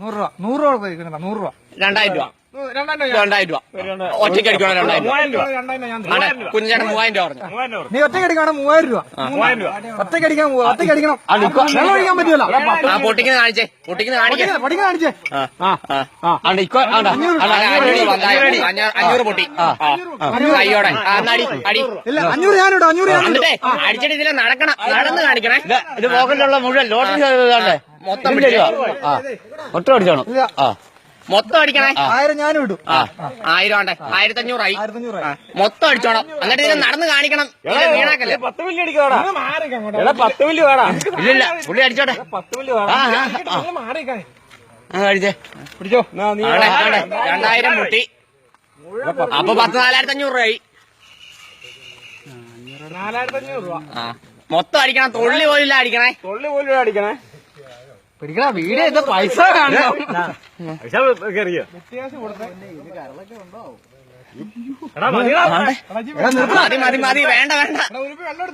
നൂറ് രൂപ. നൂറ് രൂപ കൊടുക്കണം നൂറ് രൂപ. രണ്ടായിരം രൂപ. രണ്ടായിരം രണ്ടായിരം രൂപ. ഒറ്റയ്ക്ക് അടിക്കണം രണ്ടായിരം രൂപ. രണ്ടായിരം ഞാൻ ആടെ കുഞ്ഞേട്ടൻ മൂവായിരം രൂപ പറഞ്ഞു നീ ഒറ്റയ്ക്ക് അടിക്കണം? മൂവായിരം രൂപ. ഒറ്റയ്ക്ക് അടിക്കാൻ പോവാ ഒറ്റയ്ക്ക് അടിക്കണം. വെള്ളം ഒഴിക്കാൻ പറ്റുമല്ലോ ആ പൊട്ടിക്കുന്ന കാണിച്ചേ പൊട്ടിക്കുന്ന കാണിക്കേ കാണിച്ചേ. ആ ആ ആണ്ട് ഇക്കോ ആണ്ട അഞ്ഞൂറ് വന്നായി അഞ്ഞൂറ് പൊട്ടി. ആ കയ്യോടെ ആ എന്നാ അടി അടി ഇല്ല അഞ്ഞൂറ് ഞാനിടും അഞ്ഞൂറ് ഞാൻ എന്നിട്ടേ അടിച്ചിട്ട് ഇതിലെ നടക്കണം നടന്ന് കാണിക്കണേ. ഇത് പോക്കറ്റിലുള്ള മുഴുവൻ ലോട്ടറി ചെയ്തതാണ്ടേ മൊത്തം ആ. ഒറ്റ അടിച്ചോണം? ആ. മൊത്തം അടിക്കണേ? ആയിരം ഞാനും ഇടും. ആ. ആയിരം ആണ്ടേ ആയിരത്തി അഞ്ഞൂറായി ആ, മൊത്തം അടിച്ചോണം. എന്നിട്ട് ഇതിനെ നടന്ന് കാണിക്കണം. വീണാക്കല്ലേ? പത്ത് മില്ലി അടിക്കാടാ പത്ത് മില്ലി വേടാ. ഇല്ലില്ല പുള്ളി അടിച്ചോട്ടെ. പത്ത് മില്ലി പിടിച്ചോ. ആടെ. രണ്ടായിരം മുട്ടി. അപ്പൊ പത്ത് നാലായിരത്തി അഞ്ഞൂറ് രൂപയായി നാലായിരത്തി അഞ്ഞൂറ് രൂപ. ആ. മൊത്തം അടിക്കണം. തൊള്ളി പോലും അടിക്കണേ. തൊള്ളി പോലും അടിക്കണേ. പിടിക്കണ വീട് ഇത് പൈസ കാണണം പൈസ കയറിയോ മതി മതി മതി വേണ്ട വേണ്ട.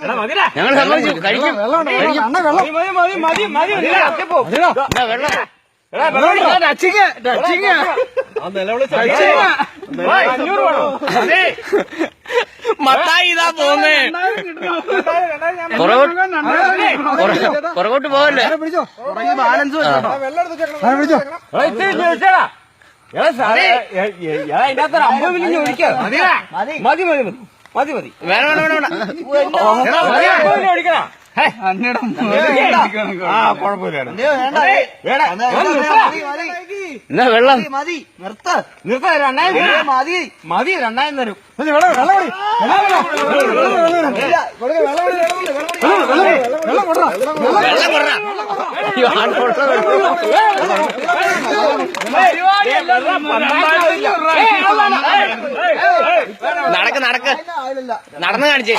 എടാ മതിടാ. ഞങ്ങൾ സമ്മതിച്ചു കഴിക്കും. വെള്ളം. Touching, touching. ടച്ചിങ്. അഞ്ഞൂറ് വേണോ? മത്തായി ഇതാ പോന്നേ പുറകോട്ട് പോകല്ലേ മതി മതി മതി വേണം വേണം വേണം ഒഴിക്കണ കുഴപ്പമില്ല വേടാ എന്നാ വെള്ളം? നിർത്താ. രണ്ടായിരം തരും. മതി. രണ്ടായിരം തരും. വെള്ളം വെള്ളം കുടി. വെള്ളം കുടി. വെള്ളം കുടി. വെള്ളം കുടി. കൊടുക്ക്, വെള്ളം കുടി, വെള്ളം കുടി, വെള്ളം കുടി. വെള്ളം കൊടുടാ. വെള്ളം വെള്ളം കൊടുറാ നടക്ക് നടക്ക്. നടന്ന് കാണിച്ചേ.